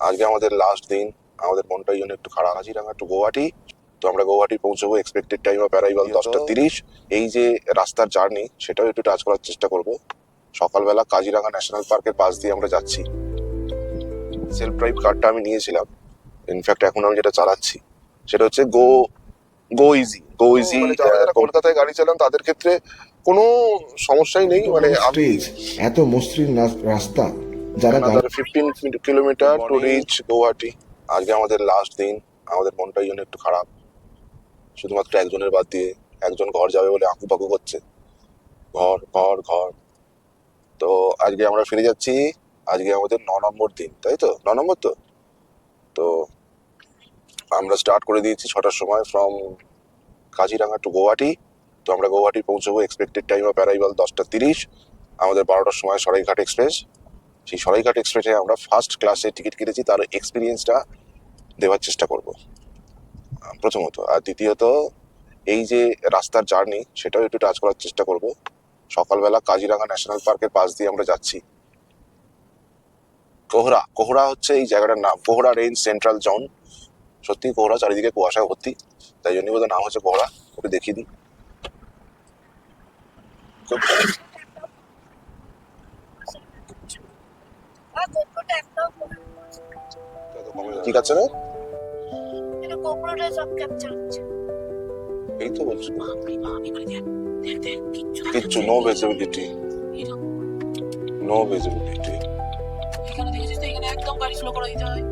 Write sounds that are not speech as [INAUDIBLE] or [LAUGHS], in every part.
আজকে আমাদের লাস্ট দিন আমাদের মনটা এই জন্য একটু খারাপ কাজিরাঙ্গা একটু গুয়াহাটি। তো আমরা গুয়াহাটি পৌঁছবো এক্সপেক্টেড টাইম অফ অ্যারাইভাল দশটা তিরিশ। এই যে রাস্তার জার্নি সেটাও একটু টাচ করার চেষ্টা করব। সকালবেলা কাজিরাঙ্গা ন্যাশনাল পার্কের পাশ দিয়ে আমরা যাচ্ছি। সেলফ ড্রাইভ কারটা আমি নিয়েছিলাম। ইনফ্যাক্ট এখন আমি যেটা চালাচ্ছি সেটা হচ্ছে go go easy go easy কলকাতায় গাড়ি চালান তাদের ক্ষেত্রে কোনো সমস্যাই নেই। মানে আমি এত মসৃণ রাস- রাস্তা। যারা 15 কিলোমিটার টু রিচ গুয়াহাটি আজকে আমাদের লাস্ট দিন আমাদের মনটা এই জন্য একটু খারাপ। শুধুমাত্র একজনের বাদ দিয়ে একজন ঘর যাবে বলে আঁকু পাকু করছে। ঘর ঘর ঘর। তো আজকে আমরা ফিরে যাচ্ছি আজকে আমাদের ন নম্বর দিন তাই তো? ন নম্বর তো? তো আমরা স্টার্ট করে দিয়েছি ছটার সময় ফ্রম কাজিরাঙ্গা টু গুয়াহাটি তো আমরা গুয়াহাটি পৌঁছবো এক্সপেক্টেড টাইম অফ অ্যারাইভাল দশটা তিরিশ। আমাদের বারোটার সময় সরাইঘাট এক্সপ্রেস সেই সরাইঘাট এক্সপ্রেসে আমরা ফার্স্ট ক্লাসে টিকিট কেটেছি, তার এক্সপিরিয়েন্সটা দেওয়ার চেষ্টা করব। প্রথমত। আর দ্বিতীয়ত, এই যে রাস্তার জার্নি সেটাও একটু টাচ করার চেষ্টা করব। সকালবেলা কাজিরাঙ্গা ন্যাশনাল পার্কের পাশ দিয়ে আমরা যাচ্ছি। কোহরা। কোহরা হচ্ছে এই জায়গাটার নাম। Kohora range central zone. সত্যি কোহরা চারিদিকে কুয়াশা ভর্তি। তাই জন্য বোধহয় নাম হচ্ছে কোহরা। ওকে দেখিয়ে দিই খুব আর গোপ্রোটা একটাও ঠিক আছে না এটা গোপ্রোটা সব ক্যাপচার হচ্ছে। এই তো বলছি। কিচ্ছু নো ভিজিবিলিটি নো ভিজিবিলিটি এখানে দেখেছিস তো এখানে একদম গাড়ি স্লো করে দিতে হয়।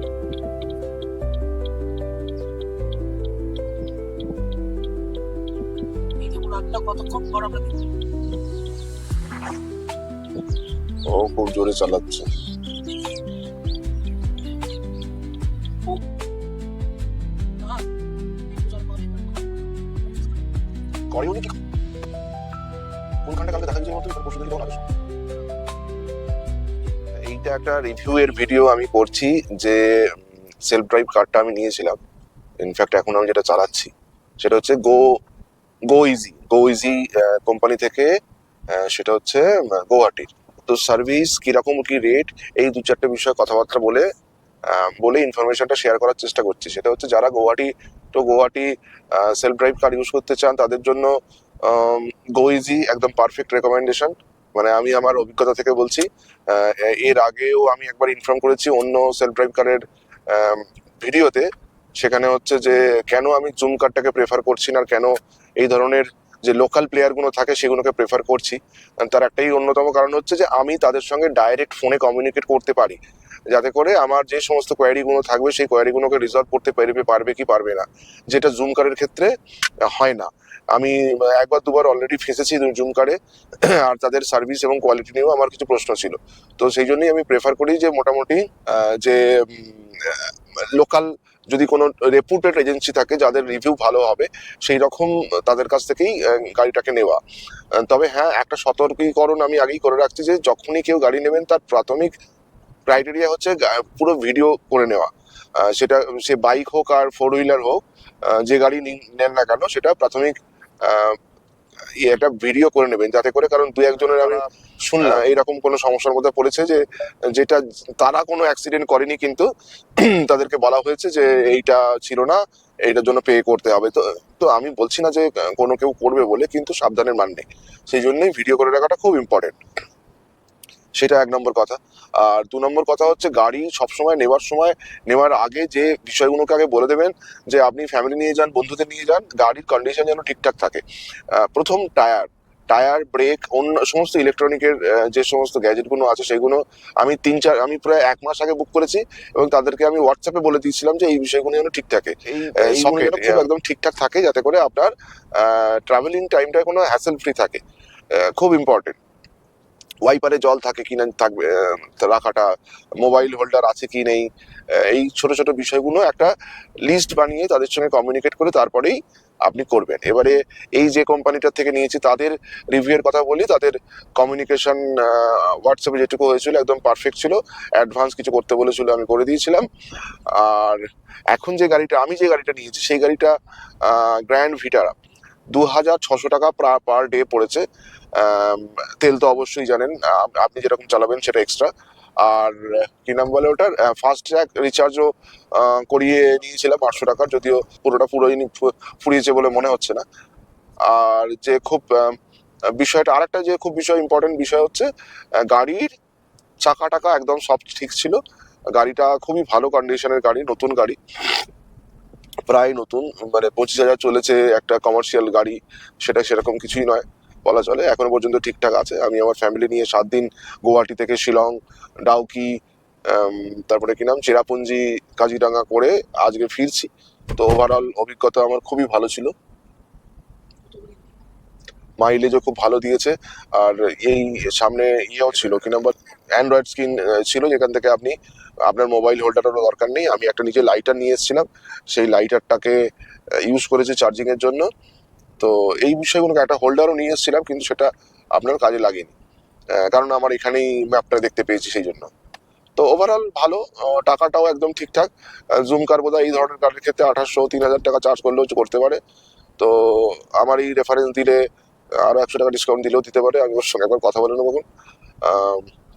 এই দেখুন রাতটা কতক্ষণ পর ও খুব জোরে চালাচ্ছে। করে উনি কি কোনখানটা কালকে দেখা গেছে মতো পরশু দিন এইটা একটা রিভিউ এর ভিডিও আমি করছি যে সেলফ ড্রাইভ কারটা আমি নিয়েছিলাম। ইনফ্যাক্ট এখন আমি যেটা চালাচ্ছি, সেটা হচ্ছে go go easy go easy company থেকে সেটা হচ্ছে গুয়াহাটির তো সার্ভিস কীরকম, কি রেট এই দু চারটে বিষয়ে কথাবার্তা বলে বলে ইনফরমেশনটা শেয়ার করার চেষ্টা করছি। সেটা হচ্ছে যারা Guwahati Guwahati self drive car use করতে চান, তাদের জন্য গো ইজি একদম পারফেক্ট রেকমেন্ডেশন মানে আমি আমার অভিজ্ঞতা থেকে বলছি এর আগেও আমি একবার ইনফর্ম করেছি অন্য সেলফ ড্রাইভ কারের ভিডিওতে। সেখানে হচ্ছে যে, কেন আমি জুম কারটাকে প্রেফার করছি না, আর কেন এই ধরনের যে লোকাল প্লেয়ারগুলো থাকে, সেগুলোকে প্রেফার করছি। তার একটাই অন্যতম কারণ হচ্ছে যে, আমি তাদের সঙ্গে ডাইরেক্ট ফোনে কমিউনিকেট করতে পারি। যাতে করে আমার যে সমস্ত কোয়ারিগুলো থাকবে, সেই কোয়ারিগুলোকে রিজলভ করতে পারবে পারবে কি পারবে না। যেটা জুম কারের ক্ষেত্রে হয় না। আমি একবার দুবার অলরেডি ফেসেছি জুম কারে আর তাদের সার্ভিস এবং কোয়ালিটি নিয়েও আমার কিছু প্রশ্ন ছিল। তো সেই জন্যই আমি প্রেফার করি যে মোটামুটি যে লোকাল যদি কোনো রেপুটেড এজেন্সি থাকে যাদের রিভিউ ভালো হবে, সেই রকম তাদের কাছ থেকেই গাড়িটাকে নেওয়া। তবে হ্যাঁ একটা সতর্কীকরণ আমি আগেই করে রাখছি যে যখনই কেউ গাড়ি নেবেন, তার প্রাথমিক ক্রাইটেরিয়া হচ্ছে পুরো ভিডিও করে নেওয়া। সেটা সে বাইক হোক আর ফোর হুইলার হোক যে গাড়ি নিন- না কেন সেটা প্রাথমিক একটা ভিডিও করে নেবেন। যাতে করে কারণ দু একজনের আমি শুনলাম এরকম কোনো সমস্যার মধ্যে পড়েছে যে যেটা তারা কোনো অ্যাক্সিডেন্ট করেনি কিন্তু [CLEARS THROAT] তাদেরকে বলা হয়েছে যে এইটা ছিল না এইটার জন্য পে করতে হবে। তো তো আমি বলছি না যে কোনো কেউ করবে বলে কিন্তু সাবধানের মান নেই। সেই জন্যই ভিডিও করে রাখাটা খুব ইম্পর্টেন্ট সেটা এক নম্বর কথা। আর দু নম্বর কথা হচ্ছে গাড়ি সবসময় নেওয়ার সময় নেওয়ার আগে যে বিষয়গুলোকে আগে বলে দেবেন যে আপনি ফ্যামিলি নিয়ে যান বন্ধুদের নিয়ে যান গাড়ির কন্ডিশন যেন ঠিকঠাক থাকে। প্রথম টায়ার টায়ার ব্রেক অন্য সমস্ত ইলেকট্রনিকের যে সমস্ত গ্যাজেটগুলো আছে সেগুলো আমি তিন চার আমি প্রায় এক মাস আগে বুক করেছি এবং তাদেরকে আমি হোয়াটসঅ্যাপে বলে দিয়েছিলাম যে এই বিষয়গুলো যেন ঠিক থাকে। সকেট একদম ঠিকঠাক থাকে যাতে করে আপনার ট্রাভেলিং টাইমটা কোনো হ্যাসেল ফ্রি থাকে খুব ইম্পর্টেন্ট ওয়াইপারে জল থাকে কি না থাকবে রাখাটা মোবাইল হোল্ডার আছে কি নেই এই ছোট ছোট বিষয়গুলো একটা লিস্ট বানিয়ে তাদের সঙ্গে কমিউনিকেট করে তারপরেই আপনি করবেন। এবারে এই যে কোম্পানিটার থেকে নিয়েছি, তাদের রিভিউয়ের কথা বলি, তাদের কমিউনিকেশন হোয়াটসঅ্যাপে যেটুকু হয়েছিল একদম পারফেক্ট ছিল অ্যাডভান্স কিছু করতে বলেছিল আমি করে দিয়েছিলাম। আর এখন যে গাড়িটা, আমি যে গাড়িটা নিয়েছি, সেই গাড়িটা গ্র্যান্ড ভিটারা দু হাজার ছশো টাকা পার ডে পড়েছে। তেল তো অবশ্যই জানেন আপনি যেরকম চালাবেন সেটা এক্সট্রা আর, কি নাম বলে ওটার? ফাস্ট ট্র্যাক রিচার্জও করিয়ে নিয়েছিলাম আটশো টাকার, যদিও পুরোটা পুরোই ফুরিয়েছে বলে মনে হচ্ছে না। আর যে খুব বিষয়টা, আরেকটা যে খুব বিষয় ইম্পর্টেন্ট বিষয় হচ্ছে গাড়ির চাকা টাকা একদম সব ঠিক ছিল। গাড়িটা খুবই ভালো কন্ডিশনের গাড়ি, নতুন গাড়ি। প্রায় নতুন মানে পঁচিশ হাজার চলেছে একটা কমার্শিয়াল গাড়ি, সেটা সেরকম কিছুই নয়। বলা চলে, এখনও পর্যন্ত ঠিকঠাক আছে। আমি আমার ফ্যামিলি নিয়ে সাত দিন গুয়াহাটি থেকে শিলং, ডাউকি তারপরে কি নাম, চেরাপুঞ্জি কাজিরাঙ্গা করে আজকে ফিরছি। তো ওভারঅল অভিজ্ঞতা আমার খুবই ভালো ছিল। মাইলেজও খুব ভালো দিয়েছে। আর এই সামনে ইয়েও ছিল, কি নাম্বার অ্যান্ড্রয়েড স্ক্রিন ছিল যেখান থেকে আপনি, আপনার মোবাইল হোল্ডারেরও দরকার নেই। আমি একটা নিজে লাইটার নিয়ে এসেছিলাম। সেই লাইটারটাকে ইউজ করেছি চার্জিংয়ের জন্য। তো এই বিষয়গুলোকে একটা হোল্ডারও নিয়ে এসেছিলাম, কিন্তু সেটা আপনার কাজে লাগেনি। কারণ আমার এখানেই ম্যাপটা দেখতে পেয়েছি সেই জন্য। তো ওভারঅল ভালো টাকাটাও একদম ঠিকঠাক। জুম কার বোধহয় এই ধরনের কার্ডের ক্ষেত্রে আঠাশশো তিন হাজার টাকা চার্জ করলেও করতে পারে। তো আমার এই রেফারেন্স দিলে আরও একশো টাকা ডিসকাউন্ট দিলেও দিতে পারে। আমি ওর সঙ্গে একবার কথা বলে নেব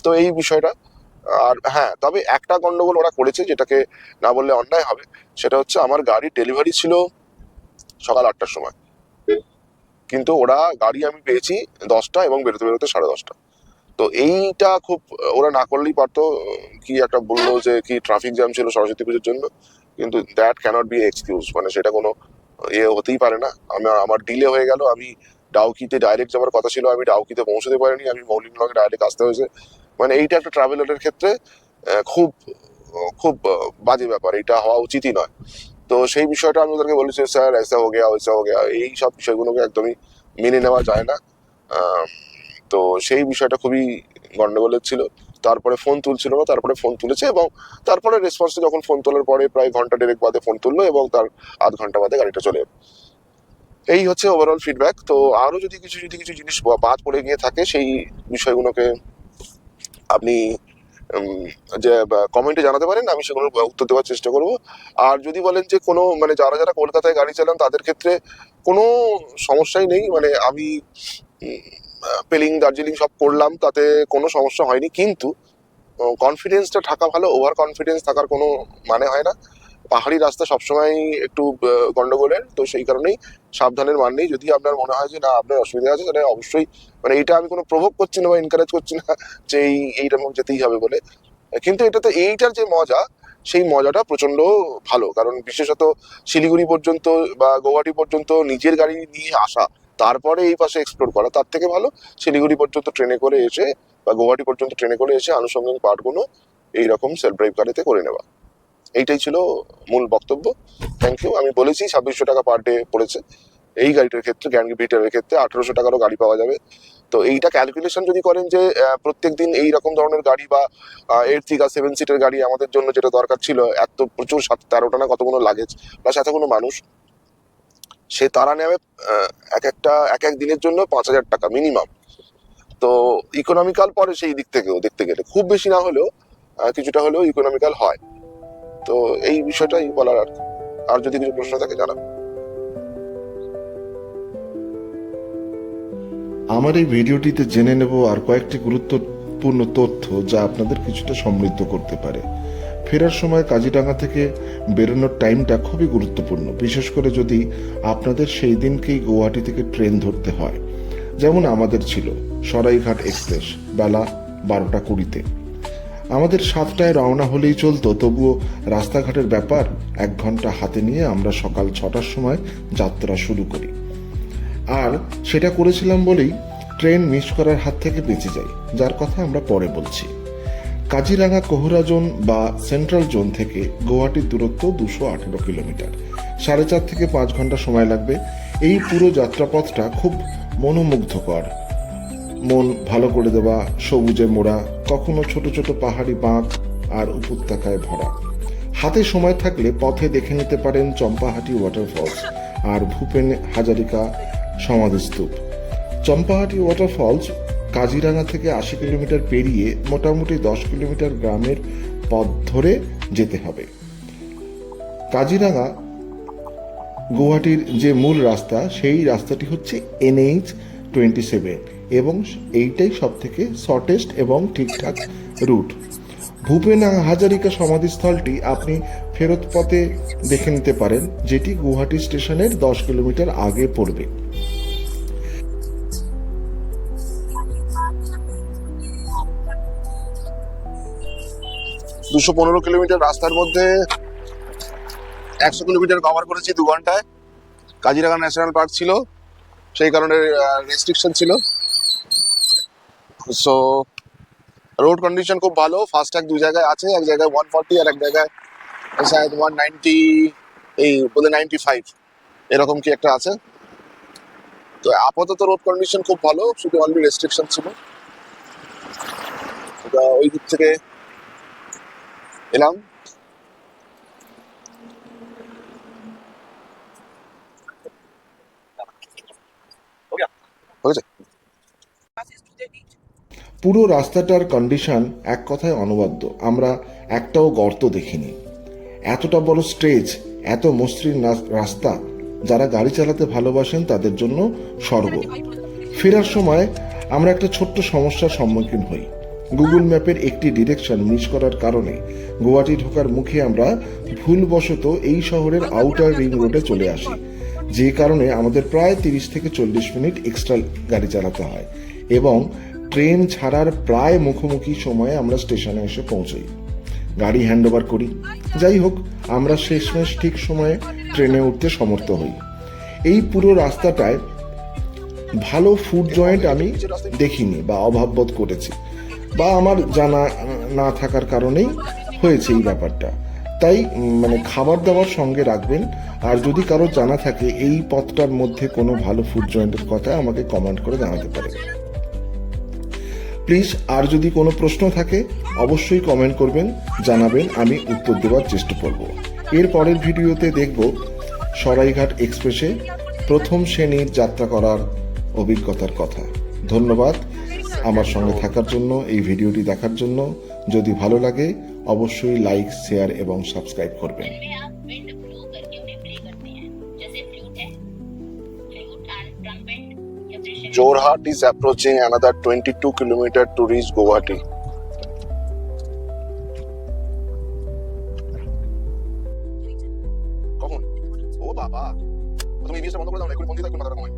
তো এই বিষয়টা। আর হ্যাঁ তবে একটা গন্ডগোল ওরা করেছে যেটাকে না বললে অন্যায় হবে। সেটা হচ্ছে আমার গাড়ির ডেলিভারি ছিল সকাল আটটার সময়। কিন্তু ওরা গাড়ি আমি পেয়েছি দশটা এবং বেরোতে বেরোতে সাড়ে দশটা। তো এইটা খুব, ওরা না করলেই পারতো, কি একটা বলল যে কি ট্রাফিক জ্যাম ছিল সরস্বতী পুজোর জন্য, কিন্তু দ্যাট ক্যানট বি এক্সকিউজ মানে সেটা কোনো ইয়ে হতেই পারে না। আমার আমার ডিলে হয়ে গেল, আমি ডাউকিতে ডাইরেক্ট যাওয়ার কথা ছিল, আমি ডাউকিতে পৌঁছতে পারিনি, আমি মৌলিক ব্লকে ডাইরেক্ট আসতে হয়েছে। মানে এইটা একটা ট্রাভেলারের ক্ষেত্রে খুব খুব বাজে ব্যাপার এটা হওয়া উচিতই নয়। তো সেই বিষয়টা আমি ওদেরকে বলেছি স্যার এসা হো গেয়া ওইসা হো গেয়া এই সব বিষয়গুলোকে একদমই মেনে নেওয়া যায় না। তো সেই বিষয়টা খুবই গন্ডগোলের ছিল। তারপরে ফোন তুলছিল না, তারপরে ফোন তুলেছে এবং তারপরে রেসপন্সটা যখন ফোন তোলার পরে প্রায় ঘণ্টা দেড়েক বাদে ফোন তুললো এবং তার আধ ঘণ্টা বাদে গাড়িটা চলে এলো। এই হচ্ছে ওভারঅল ফিডব্যাক তো আরও যদি কিছু যদি কিছু জিনিস বাদ পড়ে গিয়ে থাকে, সেই বিষয়গুলোকে আপনি যে কমেন্টে জানাতে পারেন, আমি সেগুলোর উত্তর দেওয়ার চেষ্টা করব। আর যদি বলেন যে, কোনো মানে যারা যারা কলকাতায় গাড়ি চালান, তাদের ক্ষেত্রে কোনো সমস্যাই নেই। মানে আমি পেলিং, দার্জিলিং সব করলাম, তাতে কোনো সমস্যা হয়নি। কিন্তু কনফিডেন্সটা থাকা ভালো ওভার কনফিডেন্স থাকার কোনো মানে হয় না। পাহাড়ি রাস্তা সবসময় একটু গন্ডগোলের, তো সেই কারণেই সাবধানের মান নেই। যদি আপনার মনে হয় যে, না, আপনার অসুবিধা আছে, তাহলে অবশ্যই মানে এটা আমি কোনো প্রভোগ করছি না বা এনকারেজ করছি না [LAUGHS] যে এই এইরকম যেতেই হবে বলে। কিন্তু এটাতে এইটার যে মজা, সেই মজাটা প্রচণ্ড ভালো। কারণ বিশেষত শিলিগুড়ি পর্যন্ত বা গৌহাটি পর্যন্ত নিজের গাড়ি নিয়ে আসা, তারপরে এই পাশে এক্সপ্লোর করা, তার থেকে ভালো শিলিগুড়ি পর্যন্ত ট্রেনে করে এসে বা গৌহাটি পর্যন্ত ট্রেনে করে এসে আনুষঙ্গিক পার্টগুলো এইরকম সেলফ ড্রাইভ গাড়িতে করে নেওয়া। এইটাই ছিল মূল বক্তব্য। থ্যাংক ইউ আমি বলেছি ছাব্বিশশো টাকা পার ডে পড়েছে। এই গাড়িটার ক্ষেত্রে গ্যান্ড ভিটারের ক্ষেত্রে আঠারোশো টাকারও গাড়ি পাওয়া যাবে। তো এইটা ক্যালকুলেশন যদি করেন যে প্রত্যেক দিন এই রকম ধরনের গাড়ি বা এইট থেকে সেভেন সিটের গাড়ি আমাদের জন্য যেটা দরকার ছিল, এত প্রচুর সাত তেরোটা না কতগুলো লাগেজ প্লাস এতগুলো মানুষ, সে তারা নেবে এক একটা, এক এক দিনের জন্য পাঁচ হাজার টাকা মিনিমাম তো ইকোনমিক্যাল পরে সেই দিক থেকেও দেখতে গেলে, খুব বেশি না হলেও কিছুটা হলেও ইকোনমিক্যাল হয়। তো এই বিষয়টাই বলার আর। আর যদি কিছু প্রশ্ন থাকে জানাবেন আমার এই ভিডিওটিতে জেনে নেব আর কয়েকটি গুরুত্বপূর্ণ তথ্য যা আপনাদের কিছুটা সমৃদ্ধ করতে পারে। ফেরার সময় কাজিরাঙ্গা থেকে বেরোনোর টাইমটা খুবই গুরুত্বপূর্ণ। বিশেষ করে যদি আপনাদের সেই দিনকেই গুয়াহাটি থেকে ট্রেন ধরতে হয়, যেমন আমাদের ছিল, সরাইঘাট এক্সপ্রেস, বেলা বারোটা কুড়িতে। আমাদের সাতটায় রওনা হলেই চলতো, তবুও রাস্তাঘাটের ব্যাপার এক ঘণ্টা হাতে নিয়ে আমরা সকাল ছটার সময় যাত্রা শুরু করি। আর সেটা করেছিলাম বলেই ট্রেন মিস করার হাত থেকে বেঁচে যাই, যার কথা আমরা পরে বলছি। কাজিরাঙ্গা কোহরা জোন বা সেন্ট্রাল জোন থেকে গুয়াহাটির দূরত্ব দুশো আঠেরো কিলোমিটার। সাড়ে চার থেকে পাঁচ ঘণ্টা সময় লাগবে। এই পুরো যাত্রাপথটা খুব মনোমুগ্ধকর। মন ভালো করে দেওয়া, সবুজে মোড়া, কখনো ছোট ছোট পাহাড়ি বাঁক আর উপত্যকায় ভরা। হাতে সময় থাকলে পথে দেখে নিতে পারেন চম্পাহাটি ওয়াটারফলস আর ভূপেন হাজারিকা সমাধিস্তূপ। চম্পাহাটি ওয়াটারফলস কাজিরাঙ্গা থেকে আশি কিলোমিটার পেরিয়ে মোটামুটি দশ কিলোমিটার গ্রামের পথ ধরে যেতে হবে। কাজিরাঙ্গা গুয়াহাটির যে মূল রাস্তা, সেই রাস্তাটি হচ্ছে এনএইচ টোয়েন্টি সেভেন এবং এইটাই সব থেকে শর্টেস্ট এবং ঠিকঠাক রুট ভূপেন হাজারিকা সমাধিস্থলটি আপনি ফেরত পথে দেখে নিতে পারেন, যেটি গুয়াহাটি স্টেশনের দশ কিলোমিটার আগে পড়বে। দুশো পনেরো কিলোমিটার রাস্তার মধ্যে একশো কিলোমিটার কভার করেছি দু ঘন্টায়। কাজিরাঙ্গা ন্যাশনাল পার্ক ছিল। সেই কারণে রেস্ট্রিকশন ছিল। সো রোড কন্ডিশন খুব ভালো। ফাস্ট্যাগ দু জায়গায় আছে। এক জায়গায় ওয়ান ফর্টি আর এক জায়গায় শায়দ ওয়ান নাইনটি এই বোধ নাইনটি ফাইভ এরকম কি একটা আছে? তো আপাতত রোড কন্ডিশন খুব ভালো। শুধু অনলি রেস্ট্রিকশন ছিল। ওই দিক থেকে এলাম। হয়েছে. পুরো রাস্তাটার কন্ডিশন এক কথায় অনবদ্য। আমরা একটাও গর্ত দেখিনি। এতটা বড় স্টেজ এত মসৃণ রাস্তা, যারা গাড়ি চালাতে ভালোবাসেন তাদের জন্য স্বর্গ। ফেরার সময় আমরা একটা ছোট্ট সমস্যার সম্মুখীন হই। গুগল ম্যাপের একটি ডিরেকশন মিস করার কারণে গুয়াহাটি ঢোকার মুখে আমরা ভুলবশত এই শহরের আউটার রিং রোডে চলে আসি। যে কারণে আমাদের প্রায় তিরিশ থেকে চল্লিশ মিনিট এক্সট্রা গাড়ি চালাতে হয় এবং ট্রেন ছাড়ার প্রায় মুখোমুখি সময়ে আমরা স্টেশনে এসে পৌঁছই। গাড়ি হ্যান্ডওভার করি। যাই হোক, আমরা শেষমেশ ঠিক সময়ে ট্রেনে উঠতে সমর্থ হই। এই পুরো রাস্তাটায় ভালো ফুড জয়েন্ট আমি দেখিনি বা অভাববোধ করেছি বা আমার জানা না থাকার কারণেই হয়েছে এই ব্যাপারটা। তাই মানে খাবার দাবার সঙ্গে রাখবেন। আর যদি কারও জানা থাকে এই পথটার মধ্যে কোনো ভালো ফুড জয়েন্টের কথা, আমাকে কমেন্ট করে জানাতে পারে। প্লিজ আর যদি কোনো প্রশ্ন থাকে, অবশ্যই কমেন্ট করবেন, জানাবেন, আমি উত্তর দেওয়ার চেষ্টা করব। এর পরের ভিডিওতে দেখব সরাইঘাট এক্সপ্রেসে প্রথম শ্রেণির যাত্রা করার অভিজ্ঞতার কথা। ধন্যবাদ। আমার সঙ্গে থাকার জন্য, এই ভিডিওটি দেখার জন্য। যদি ভালো লাগে অবশ্যই লাইক শেয়ার এবং সাবস্ক্রাইব করবেন। Jorhat is approaching another 22 kilometer to reach Guwahati. কখন ও বাবা তুমি বন্ধ করে দাও এখন বন্ধ থাকবে কমায়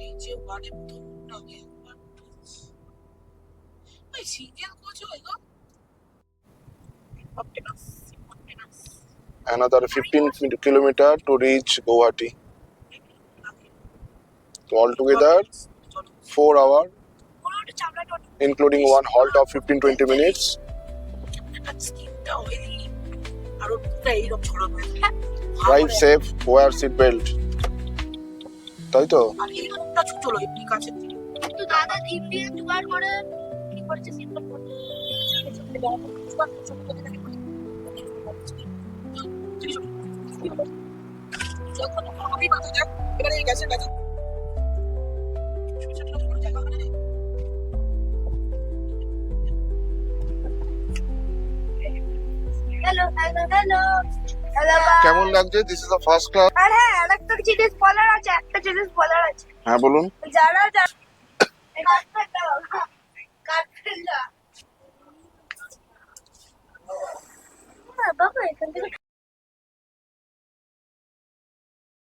এই যে কোচ হয় গো Optimus Optimus another 15 fi- kilometer to reach Guwahati. So altogether 4 hour including one halt of 15-20 minutes. Drive safe, wear seat belt. তাই তো তো দাদা ইন্ডিয়ান জোগাড় করে কি করছে যখন আমি এবারে এই গ্যাসের কাছে কেমন লাগছে? This is the first class আর হ্যাঁ আরেকটা জিনিস বলার আছে একটা জিনিস বলার আছে। হ্যাঁ বলুন। যারা যারা কাঠফেলা বাবা এখান থেকে